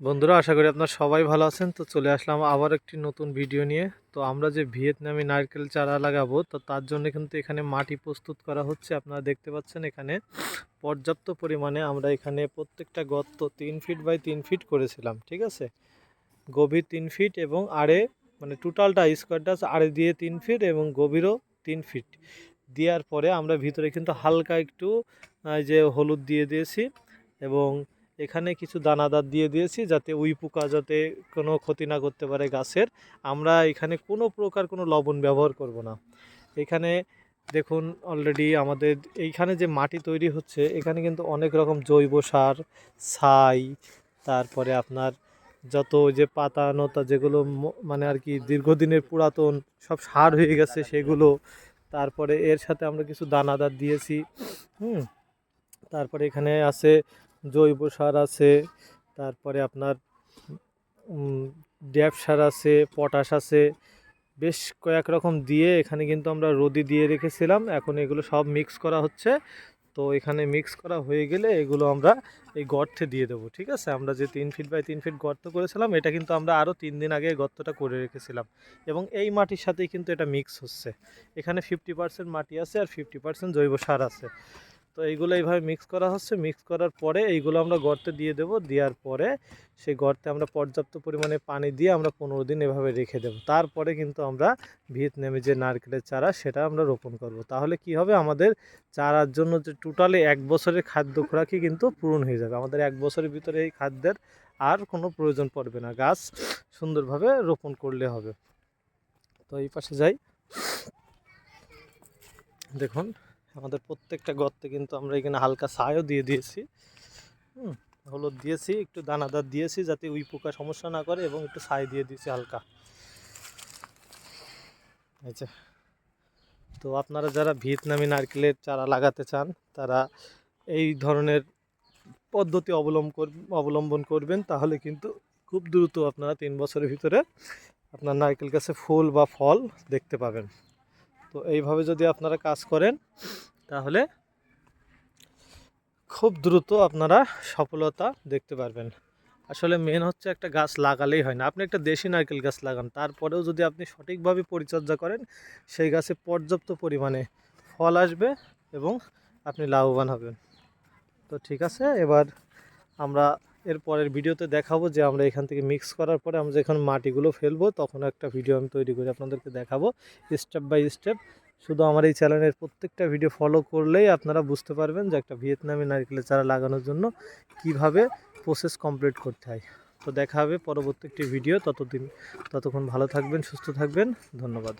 বন্ধুরা, আশা করি আপনার সবাই ভালো আছেন। তো চলে আসলাম আবার একটি নতুন ভিডিও নিয়ে। তো আমরা যে ভিয়েতনামি নারকেল চারা লাগাবো, তো তার জন্য কিন্তু এখানে মাটি প্রস্তুত করা হচ্ছে। আপনারা দেখতে পাচ্ছেন এখানে পর্যাপ্ত পরিমাণে আমরা এখানে প্রত্যেকটা গর্ত তিন ফিট বাই তিন ফিট করেছিলাম, ঠিক আছে? গভীর তিন ফিট এবং আড়ে মানে টোটালটা স্কোয়ারটা আড়ে দিয়ে তিন ফিট এবং গভীরও তিন ফিট। দেওয়ার পরে আমরা ভিতরে কিন্তু হালকা একটু যে হলুদ দিয়ে দিয়েছি এবং এখানে কিছু দানাদার দিয়ে দিয়েছি যাতে উই পোকা যাতে কোনো ক্ষতি না করতে পারে গাছের। আমরা এখানে কোনো প্রকার কোনো লবণ ব্যবহার করব না। এখানে দেখুন অলরেডি আমাদের এইখানে যে মাটি তৈরি হচ্ছে, এখানে কিন্তু অনেক রকম জৈব সার, ছাই, তারপরে আপনার যত যে পাতা নতা যেগুলো মানে আর কি দীর্ঘদিনের পুরাতন সব সার হয়ে গেছে সেগুলো। তারপরে এর সাথে আমরা কিছু দানাদার দিয়েছি। হুম, তারপরে এখানে আছে জৈব সার আছে, তারপরে আপনার ড্যাপ সার আছে, পটাশ আছে, বেশ কয়েক রকম দিয়ে এখানে কিন্তু আমরা রোদি দিয়ে রেখেছিলাম, এখন এগুলো সব মিক্স করা হচ্ছে। তো এখানে মিক্স করা হয়ে গেলে এগুলো আমরা এই গর্তে দিয়ে দেবো, ঠিক আছে? আমরা যে তিন ফিট বাই তিন ফিট গর্ত করেছিলাম, এটা কিন্তু আমরা আরও তিন দিন আগে গর্তটা করে রেখেছিলাম। এবং এই মাটির সাথেই কিন্তু এটা মিক্স হচ্ছে। এখানে ফিফটি পার্সেন্ট মাটি আছে আর ফিফটি পার্সেন্ট জৈব সার আছে। তো এইগুলো এইভাবে মিক্স করা হচ্ছে। মিক্স করার পরে এইগুলো আমরা গর্তে দিয়ে দেব। দেওয়ার পরে সেই গর্তে আমরা পর্যাপ্ত পরিমাণে পানি দিয়ে আমরা পনেরো দিন এভাবে রেখে দেবো। তারপরে কিন্তু আমরা ভিয়েতনামে যে নারকেলের চারা, সেটা আমরা রোপণ করব। তাহলে কি হবে? আমাদের চারার জন্য যে টোটালি এক বছরের খাদ্য খোরাকই কিন্তু পূরণ হয়ে যাবে। আমাদের এক বছরের ভিতরে এই খাদ্যের আর কোনো প্রয়োজন পড়বে না। গাছ সুন্দরভাবে রোপণ করলে হবে। তো এই পাশে যাই। দেখুন আমাদের প্রত্যেকটা গর্তে কিন্তু আমরা এখানে হালকা ছাইও দিয়ে দিয়েছি। হুম, হলুদ দিয়েছি, একটু দানাদার দিয়েছি যাতে উই পোকা সমস্যা না করে এবং একটু ছাই দিয়ে দিয়েছি হালকা। আচ্ছা তো আপনারা যারা ভিয়েতনামি নারকেলের চারা লাগাতে চান, তারা এই ধরনের পদ্ধতি অবলম্বন অবলম্বন করবেন, তাহলে কিন্তু খুব দ্রুত আপনারা তিন বছরের ভিতরে আপনার নারকেল গাছে ফুল বা ফল দেখতে পাবেন। তো এইভাবে যদি আপনারা কাজ করেন, তাহলে খুব দ্রুত আপনারা সফলতা দেখতে পারবেন। আসলে মেন হচ্ছে একটা গাছ লাগালেই হয় না। আপনি একটা দেশি নারকেল গাছ লাগান, তারপরেও যদি আপনি সঠিকভাবে পরিচর্যা করেন, সেই গাছে পর্যাপ্ত পরিমাণে ফল আসবে এবং আপনি লাভবান হবেন। তো ঠিক আছে, এবার আমরা এর পরের ভিডিওতে দেখাবো যে আমরা এখান থেকে মিক্স করার পরে আমরা যখন মাটিগুলো ফেলব, তখন একটা ভিডিও আমি তৈরি করে আপনাদেরকে দেখাবো স্টেপ বাই স্টেপ শুধু আমার এই চ্যানেলের প্রত্যেকটা ভিডিও ফলো করলেই আপনারা বুঝতে পারবেন যে একটা ভিয়েতনামি নারকেলের চারা লাগানোর জন্য কীভাবে প্রসেস কমপ্লিট করতে হয়। তো দেখা হবে পরবর্তী একটি ভিডিও ততদিন, ততক্ষণ ভালো থাকবেন, সুস্থ থাকবেন। ধন্যবাদ।